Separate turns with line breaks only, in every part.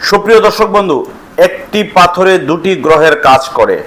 সুপ্রিয় দর্শক বন্ধু, একটি পাথরে দুটি গ্রহের কাজ করে।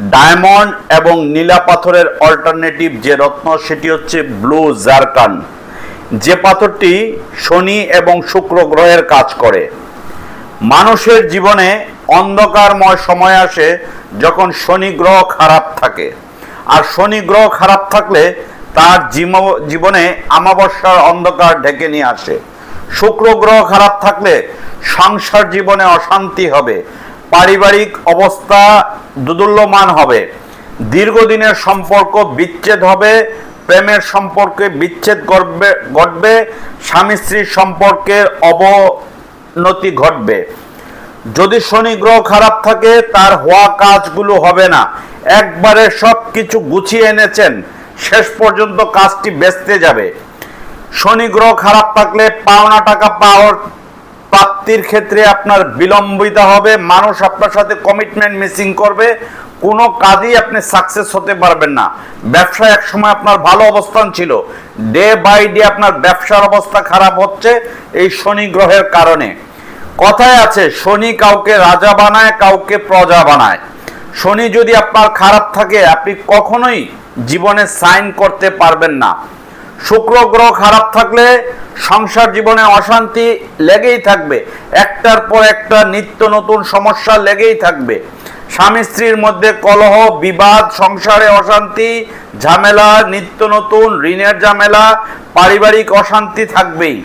ডায়মন্ড এবং নীলা পাথরের অল্টারনেটিভ যে রত্ন, সেটি হচ্ছে ব্লু জারকান। যে পাথরটি শনি এবং শুক্র গ্রহের কাজ করে। মানুষের জীবনে অন্ধকারময় সময় আসে যখন শনি গ্রহ খারাপ থাকে। আর শনি গ্রহ খারাপ থাকলে তার জীব- জীবনে আমাবস্যার অন্ধকার ঢেকে নিয়ে আসে। শুক্র গ্রহ খারাপ থাকলে সংসার জীবনে অশান্তি হবে, পারিবারিক অবস্থা দুদুল্যমান হবে, দীর্ঘদিনের সম্পর্ক বিচ্ছেদ হবে, প্রেমের সম্পর্কে বিচ্ছেদ ঘটবে ঘটবে স্বামী স্ত্রীর সম্পর্কের অবনতি ঘটবে। যদি শনি গ্রহ খারাপ থাকে, তার হওয়া কাজগুলো হবে না। একবারে সব কিছু গুছিয়ে এনেছেন, শেষ পর্যন্ত কাজটি বেচতে যাবে। শনি গ্রহ খারাপ থাকলে পাওনা টাকা পাওয়ার প্রাপ্তির ক্ষেত্রে আপনার বিলম্বিত হবে। মানুষ আপনার সাথে কমিটমেন্ট মিসিং করবে। কোনো কাজই আপনি সাকসেস হতে পারবেন না। ব্যবসা এক সময় আপনার ভালো অবস্থান ছিল। ডে বাই ডে আপনার ব্যবসার অবস্থা খারাপ হচ্ছে এই শনি গ্রহের কারণে। কথায় আছে, শনি কাউকে রাজা বানায়, কাউকে প্রজা বানায়। শনি যদি আপনার খারাপ থাকে, আপনি কখনোই জীবনে সাইন করতে পারবেন না। শুক্র গ্রহ খারাপ থাকলে সংসার জীবনে অশান্তি লেগেই থাকবে। একটার পর একটা নিত্য নতুন সমস্যা লেগেই থাকবে। স্বামী স্ত্রীর মধ্যে কলহ, বিবাদ, সংসারে অশান্তি, ঝামেলা, নিত্য নতুন, ঋণের ঝামেলা, পারিবারিক অশান্তি থাকবেই।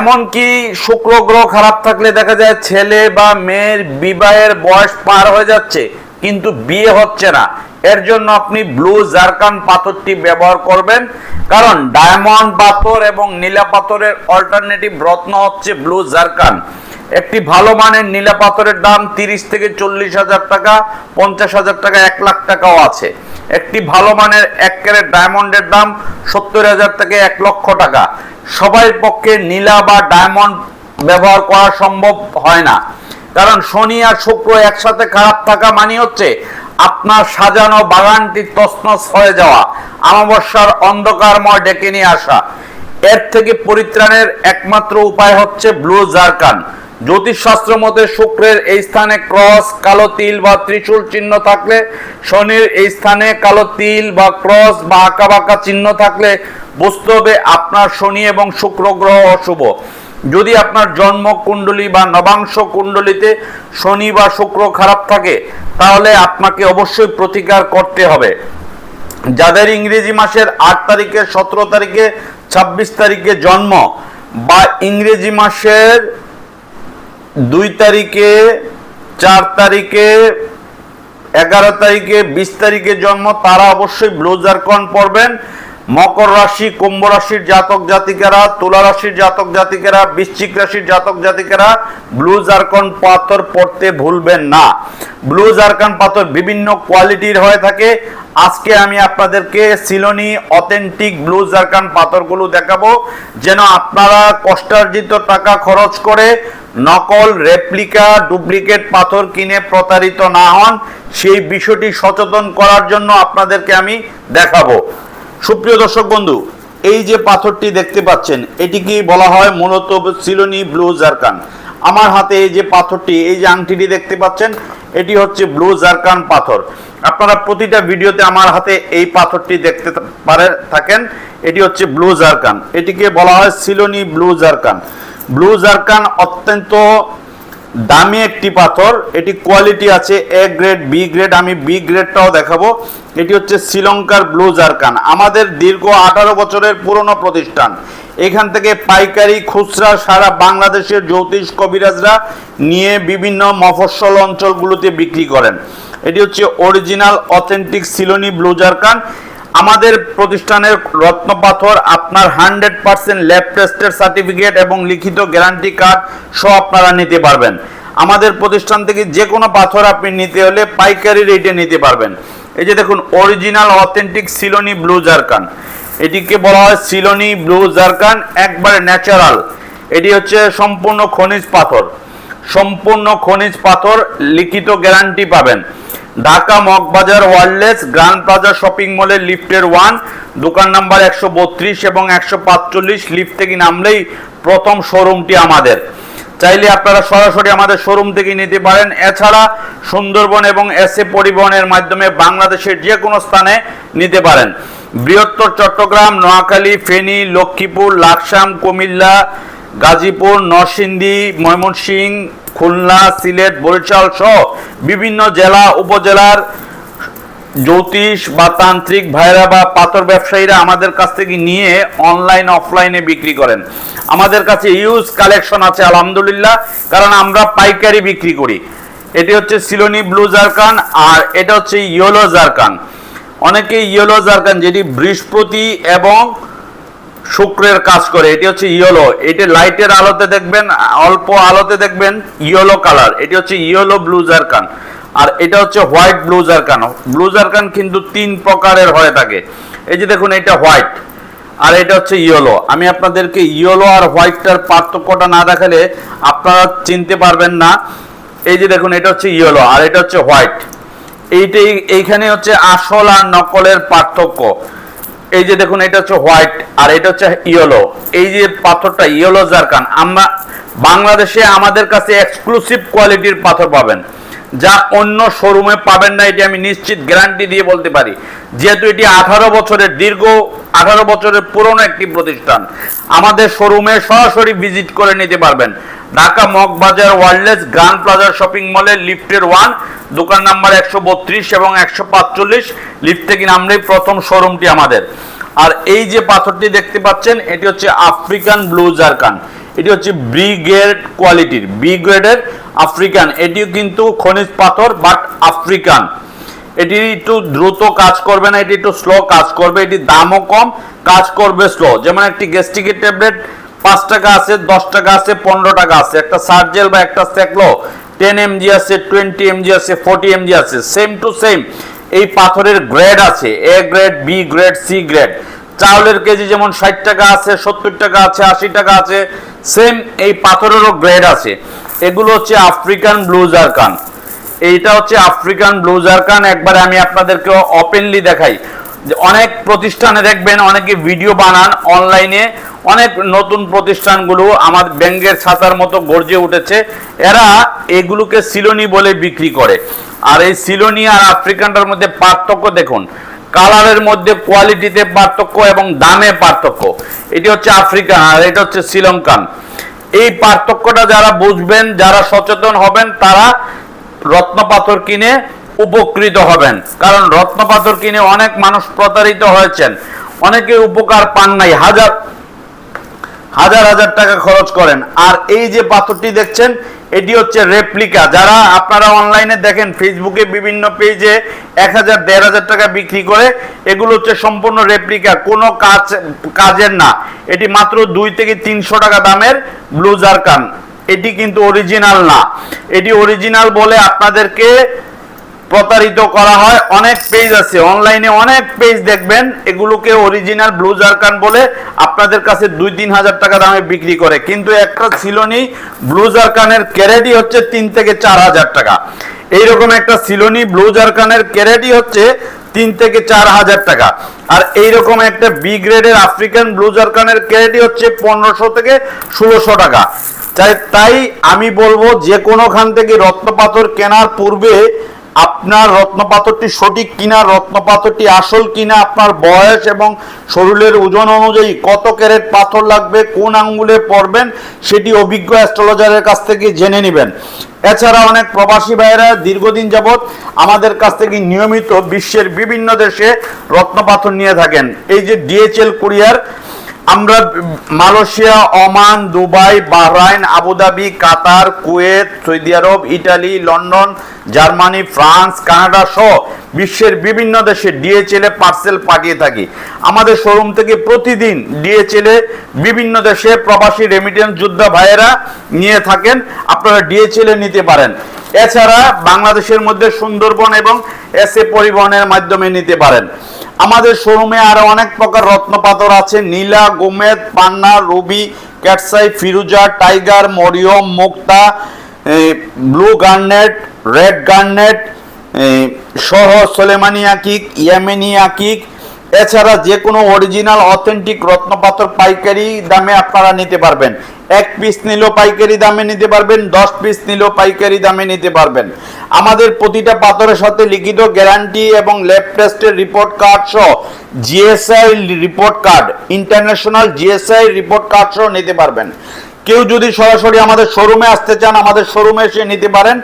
এমনকি শুক্র গ্রহ খারাপ থাকলে দেখা যায় ছেলে বা মেয়ের বিবাহের বয়স পার হয়ে যাচ্ছে, কিন্তু বিয়ে হচ্ছে না। এর জন্য আপনি ব্লু জারকান পাথরটি ব্যবহার করবেন। কারণ ডায়মন্ড পাথর এবং নীলা পাথরের অল্টারনেটিভ রত্ন হচ্ছে ব্লু জারকান একটি ভালো মানের নীলা পাথরের দাম তিরিশ থেকে চল্লিশ হাজার টাকা, পঞ্চাশ হাজার টাকা, এক লাখ টাকাও আছে। একটি ভালো মানের এক ক্যারেট ডায়মন্ডের দাম সত্তর হাজার থেকে এক লক্ষ টাকা। সবাই পক্ষে নীলা বা ডায়মন্ড ব্যবহার করা সম্ভব হয় না। কারণ শনি আর শুক্র একসাথে খারাপ থাকা মানে হচ্ছে আপনার সাজানো বাগানটি তছনছ হয়ে যাওয়া। আমাবস্যার অন্ধকারময় ডেকে নিয়ে আসা। এর থেকে পরিত্রাণের একমাত্র উপায় হচ্ছে ব্লু জারকান। জ্যোতিষশাস্ত্র মতে শুক্রের এই স্থানে ক্রস, কালো তিল বা ত্রিশূল চিহ্ন থাকলে, শনির এই স্থানে কালো তিল বা ক্রস বা আঁকা বাঁকা চিহ্ন থাকলে, বুঝতে হবে আপনার শনি এবং শুক্র গ্রহ অশুভ। যদি আপনার জন্ম কুণ্ডলী বা নবাংশ কুণ্ডলিতে শনি বা শুক্র খারাপ থাকে, তাহলে আপনাকে অবশ্যই প্রতিকার করতে হবে। যাদের ইংরেজি মাসের আট তারিখে, সতেরো তারিখে, ছাব্বিশ তারিখে জন্ম বা ইংরেজি মাসের দুই তারিখে, চার তারিখে, এগারো তারিখে, বিশ তারিখে জন্ম, তারা অবশ্যই ব্লু জারকন পড়বেন মকর রাশি, কুম্ভ রাশির জাতক জাতিকারা, তুলা রাশির জাতক জাতিকারা, বৃশ্চিক রাশির জাতক জাতিকারা, ব্লু জারকন পাথর পড়তে ভুলবেন না। ব্লু জারকন পাথর বিভিন্ন কোয়ালিটির হয়ে থাকে। আজকে আমি আপনাদেরকে সিলোনি অথেন্টিক ব্লু জারকান পাথরগুলো দেখাবো। যেন আপনারা কষ্টার্জিত টাকা খরচ করে নকল রেপ্লিকা, ডুপ্লিকেট পাথর কিনে প্রতারিত না হন। সেই বিষয়টি সচেতন করার জন্য আপনাদেরকে আমি দেখাবো। সুপ্রিয় দর্শক বন্ধু, এই যে পাথরটি দেখতে পাচ্ছেন এটিকে বলা হয় মূলত সিলোনি ব্লু জারকান? আমার হাতে এই যে পাথরটি, এই যে আংটিটি দেখতে পাচ্ছেন, এটি হচ্ছে ব্লু জারকান পাথর। আপনারা প্রতিটা ভিডিওতে আমার হাতে এই পাথরটি দেখতে পারে থাকেন, এটি হচ্ছে ব্লু জারকান। এটিকে বলা হয় Ceyloni blue zircon. Blue zircon অত্যন্ত দামি একটি পাথর, এটি কোয়ালিটি আছে এ গ্রেড বি গ্রেড আমি বি গ্রেডটাও দেখাবো। এটি হচ্ছে শ্রীলঙ্কার ব্লু জারকান, আমাদের দীর্ঘ আঠারো বছরের পুরনো প্রতিষ্ঠান। এখান থেকে পাইকারি, খুচরা, সারা বাংলাদেশের জ্যোতিষ কবিরাজরা নিয়ে বিভিন্ন মফস্বল অঞ্চলগুলোতে বিক্রি করেন। এটি হচ্ছে অরিজিনাল অথেন্টিক সিলোনি ব্লু জারকান। আমাদের প্রতিষ্ঠানের রত্ন পাথর, আপনার হান্ড্রেড পার্সেন্ট ল্যাব টেস্টের সার্টিফিকেট এবং লিখিত গ্যারান্টি কার্ড সহ আপনারা নিতে পারবেন। আমাদের প্রতিষ্ঠান থেকে যে কোনো পাথর আপনি নিতে হলে পাইকারি রেটে নিতে পারবেন। এই যে দেখুন, original, authentic Ceyloni blue zircon. এটিকে বলা হয় সিলোনি ব্লু জারকান, একবারে ন্যাচারাল। এটি হচ্ছে সম্পূর্ণ খনিজ পাথর। সম্পূর্ণ খনিজ পাথর, লিখিত গ্যারান্টি পাবেন। Dhaka Moghbazar wireless grand plaza shopping মলের লিফটের ওয়ান, দোকান নাম্বার একশো বত্রিশ এবং একশো পাঁচচল্লিশ লিফট থেকে নামলেই প্রথম শোরুমটি আমাদের। চাইলে আপনারা সরাসরি আমাদের শোরুম থেকে নিতে পারেন। এছাড়া সুন্দরবন এবং এস এ পরিবহনের মাধ্যমে বাংলাদেশের যে কোনো স্থানে নিতে পারেন। বৃহত্তর চট্টগ্রাম, নোয়াখালী, ফেনী, লক্ষ্মীপুর, লাকসাম, কুমিল্লা, গাজীপুর, নরসিংদী, ময়মনসিংহ খুলনা, সিলেট, বরিশাল সহ বিভিন্ন জেলা, উপজেলার জ্যোতিষ বা তান্ত্রিক ভাইরা বা পাথর ব্যবসায়ীরা আমাদের কাছ থেকে নিয়ে অনলাইন অফলাইনে বিক্রি করেন। আমাদের কাছে ইউজ কালেকশন আছে, আলহামদুলিল্লাহ। কারণ আমরা পাইকারি বিক্রি করি। এটি হচ্ছে সিলোনি ব্লু জারকান আর এটা হচ্ছে ইয়েলো জারকান অনেকে ইয়েলো জারকান যেটি বৃহস্পতি এবং শুক্রের কাজ করে, এটি হচ্ছে ইয়েলো। এটি লাইটের আলোতে দেখবেন, অল্প আলোতে দেখবেন, ইয়েলো কালার এটি হচ্ছে ইয়েলো ব্লু জারকান আর এটা হচ্ছে white blue zircon blue zircon কিন্তু তিন প্রকারের হয়ে থাকে। এই যে দেখুন, এটা হোয়াইট আর এটা হচ্ছে ইয়েলো। আমি আপনাদেরকে ইয়েলো আর হোয়াইটটার পার্থক্যটা না দেখালে আপনারা চিনতে পারবেন না। এই যে দেখুন, এটা হচ্ছে ইয়েলো আর এটা হচ্ছে হোয়াইট। এইটাই, এইখানে হচ্ছে আসল আর নকলের পার্থক্য। এই যে দেখুন, এটা হচ্ছে হোয়াইট আর এটা হচ্ছে ইয়েলো। এই যে পাথরটা, ইয়েলো জারকান, আমরা বাংলাদেশে আমাদের কাছে এক্সক্লুসিভ কোয়ালিটির পাথর পাবেন। যা অন্য শোরুমে পাবেন না, এটি আমি নিশ্চিত গ্যারান্টি দিয়ে বলতে পারি। যেহেতু এটি আঠারো বছরের, দীর্ঘ আঠারো বছরের পুরনো একটি প্রতিষ্ঠান। আমাদের শোরুমে সরাসরি ভিজিট করে নিতে পারবেন। ঢাকা মগবাজার ওয়ারলেস গ্রান্ড প্লাজার শপিং মলের লিফটের ওয়ান দোকান নাম্বার একশো বত্রিশ এবং একশো পাঁচচল্লিশ। লিফট থেকে নামলেই প্রথম শোরুমটি আমাদের। আর এই যে পাথরটি দেখতে পাচ্ছেন, এটি হচ্ছে আফ্রিকান ব্লু জারকান। এটি হচ্ছে বি গ্রেড কোয়ালিটির বি গ্রেডের আফ্রিকান। এটিও কিন্তু খনিজ পাথর, বাট আফ্রিকান। এটি একটু দ্রুত কাজ করবে না, এটি একটু স্লো কাজ করবে, এটি দামও কম, কাজ করবে স্লো। যেমন একটি গ্যাস্ট্রিকের ট্যাবলেট, পাঁচ টাকা আছে, দশ টাকা আছে, পনেরো টাকা আছে। একটা সার্জেল বা একটা সেকলো টেন এমজি আছে, টোয়েন্টি এমজি আছে, ফোর্টি এমজি আছে, সেম টু সেম। এই পাথরের গ্রেড আছে, A grade, B grade, C grade. চাউলের কেজি যেমন ষাট টাকা আছে, সত্তর টাকা আছে, আশি টাকা আছে সেম এই পাথরেরও গ্রেড আছে। এগুলো হচ্ছে আফ্রিকান ব্লু জারকান এইটা হচ্ছে আফ্রিকান ব্লু জারকান একবারে আমি আপনাদেরকে ওপেনলি দেখাই। যে অনেক প্রতিষ্ঠানে দেখবেন, অনেকে ভিডিও বানান অনলাইনে অনেক নতুন প্রতিষ্ঠানগুলো আমার ব্যাংকের ছাতার মতো গর্জে উঠেছে। এরা এগুলোকে সিলোনি বলে বিক্রি করে। আর এই সিলোনি আর আফ্রিকানটার মধ্যে পার্থক্য দেখুন। কালারের মধ্যে কোয়ালিটিতে পার্থক্য এবং দামে পার্থক্য। এটি হচ্ছে আফ্রিকান আর এটা হচ্ছে শ্রীলঙ্কান। এই পার্থক্যটা যারা বুঝবেন, যারা সচেতন হবেন, তারা রত্ন পাথর কিনে উপকৃত হবেন। কারণ রত্ন পাথর কিনে অনেক মানুষ প্রতারিত হয়েছেন। অনেকে উপকার পান নাই। হাজার হাজার হাজার টাকা খরচ করেন। আর এই যে পাথরটি দেখছেন এটি হচ্ছে রেপ্লিকা যারা আপনারা অনলাইনে দেখেন ফেসবুকে বিভিন্ন পেজে এক হাজার, দেড় হাজার টাকা বিক্রি করে, এগুলো হচ্ছে সম্পূর্ণ রেপ্লিকা কোনো কাজ, কাজের না। এটি মাত্র দুই থেকে তিনশো টাকা দামের ব্লুজার কান। এটি কিন্তু অরিজিনাল না। এটি অরিজিনাল বলে আপনাদেরকে প্রতারিত করা হয়। অনেক পেজ আছে। অনলাইনে অনেক পেজ দেখবেন। এগুলোকে অরিজিনাল ব্লু জারকান বলে আপনাদের কাছে দুই তিন হাজার টাকা দামে বিক্রি করে। কিন্তু একটা সিলোনি ব্লু জারকানের ক্যারেটই হচ্ছে তিন থেকে চার হাজার টাকা। এইরকম একটা সিলোনি ব্লু জারকানের ক্যারেটই হচ্ছে তিন থেকে চার হাজার টাকা। আর এইরকম একটা বি গ্রেডের আফ্রিকান ব্লু জারকানের ক্যারেটই হচ্ছে পনেরোশো থেকে ষোলোশো টাকা। তাই তাই আমি বলব যে কোনোখান থেকে রত্নপাথর কেনার পূর্বে আপনার রত্নপাথরটি সঠিক কিনা, রত্নপাথরটি আসল কিনা, আপনার বয়স এবং শরীরের ওজন অনুযায়ী কত ক্যারেট পাথর লাগবে, কোন আঙ্গুলে পড়বেন, সেটি অভিজ্ঞ অ্যাস্ট্রোলজারের কাছ থেকে জেনে নেবেন। এছাড়া অনেক প্রবাসী ভাইয়েরা দীর্ঘদিন যাবৎ আমাদের কাছ থেকে নিয়মিত বিশ্বের বিভিন্ন দেশে রত্নপাথর নিয়ে থাকেন। এই যে ডিএচএল কুরিয়ার আমরা Malaysia, Oman, Dubai, Bahrain, Abu Dhabi, Qatar, Kuwait, Saudi Arab, Italy, London, Germany, France, Canada সহ বিশ্বের বিভিন্ন দেশে ডিএচএল পার্সেল পাঠিয়ে থাকি। আমাদের শোরুম থেকে প্রতিদিন ডিএচএল বিভিন্ন দেশে প্রবাসী রেমিটেন্স যোদ্ধা ভাইয়েরা নিয়ে থাকেন। আপনারা ডিএচএল নিতে পারেন। এছাড়া বাংলাদেশের মধ্যে সুন্দরবন এবং এস এ পরিবহনের মাধ্যমে নিতে পারেন। আমাদের শোরুমে আরও অনেক প্রকার রত্নপাথর আছে। নীলা, গোমেদ, পান্না, রুবি, ক্যাটসাই, ফিরুজা, টাইগার, মরিয়ম, মুক্তা ব্লু গার্নেট, রেড গার্নেট সহ সোলেমানি কিক ইয়ামেনিয়া কিক এছাড়া যে কোনো অরিজিনাল, অথেন্টিক রত্নপাথর পাইকারি দামে আপনারা নিতে পারবেন। এক পিস নিলেও পাইকারি দামে নিতে পারবেন, দশ পিস নিলেও পাইকারি দামে নিতে পারবেন। আমাদের প্রতিটা পাথরের সাথে লিখিত গ্যারান্টি এবং ল্যাব টেস্টের রিপোর্ট কার্ড সহ GSI report card international GSI report card সহ নিতে পারবেন। কেউ যদি সরাসরি আমাদের শোরুমে আসতে চান, আমাদের শোরুমে এসে নিতে পারেন।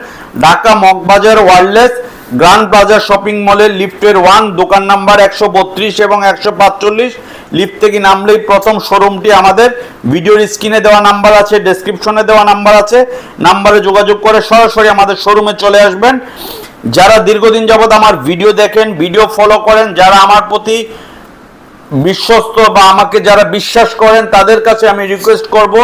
Dhaka Moghbazar wireless, grand plaza shopping মলের লিফটের ওয়ান, দোকান নাম্বার একশো বত্রিশ এবং একশো পাঁচচল্লিশ। লিফট থেকে নামলেই প্রথম শোরুমটি আমাদের। ভিডিওর স্ক্রিনে দেওয়া নাম্বার আছে, ডেসক্রিপশনে দেওয়া নাম্বার আছে। নাম্বারে যোগাযোগ করে সরাসরি আমাদের শোরুমে চলে আসবেন। যারা দীর্ঘদিন যাবৎ আমার ভিডিও দেখেন, ভিডিও ফলো করেন, যারা আমার প্রতি বিশ্বস্ত বা আমাকে যারা বিশ্বাস করেন, তাদের কাছে আমি রিকোয়েস্ট করব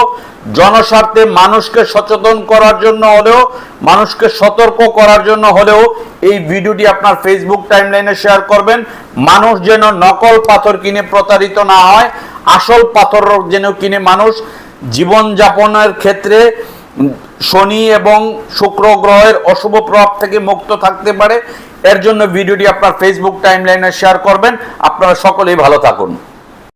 জনস্বার্থে মানুষকে সচেতন করার জন্য হলেও, মানুষকে সতর্ক করার জন্য হলেও এই ভিডিওটি আপনার ফেসবুক টাইমলাইনে শেয়ার করবেন। মানুষ যেন নকল পাথর কিনে প্রতারিত না হয়, আসল পাথর যেন কিনে মানুষ জীবনযাপনের ক্ষেত্রে শনি এবং শুক্র গ্রহের অশুভ প্রভাব থেকে মুক্ত থাকতে পারে। এর জন্য ভিডিওটি আপনার ফেসবুক টাইমলাইনে শেয়ার করবেন। আপনারা সকলেই ভালো থাকুন।